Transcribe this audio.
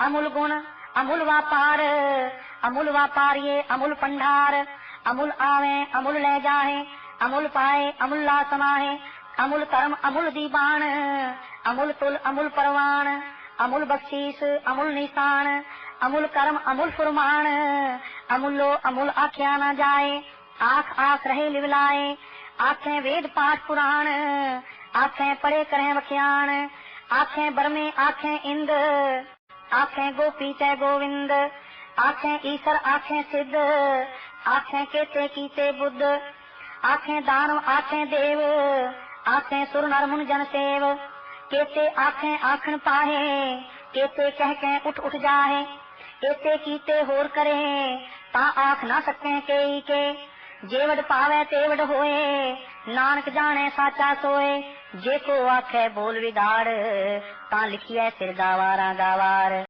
अमूल गुण, अमूल व्यापार, अमूल व्यापारिये, अमूल पंडार, अमूल आवे, अमूल ले जाए अमूल पाए, अमूल ला समाए अमूल कर्म, अमूल दीवान अमूल तुल, अमूल परवान, अमूल बख्शीस अमूल निशान, अमूल कर्म, अमूल फुरमान, अमूलो अमूल आख्या न जाए, आख आख रहे लिवलाए, आखें वेद पाठ पुराण, आखें पढ़े करें वख्यान, आखें बरमे, आखें इंद आखें गोपी तय गोविंद, आखें ईश्वर, आखें सिद्ध, आखें केते कीते बुद्ध, आखें दानव आखें देव, आखें सुर, नर, मुन, जन, सेव, केते आखें आखन पाहे, केते कह के उठ उठ जाए केते कीते होर करे, ता आख ना सके के के जेवड पावे तेवड होए, नानक जाने साचा सोए जे को आखे बोल विदार ता लिखिए सिर गावारा गावार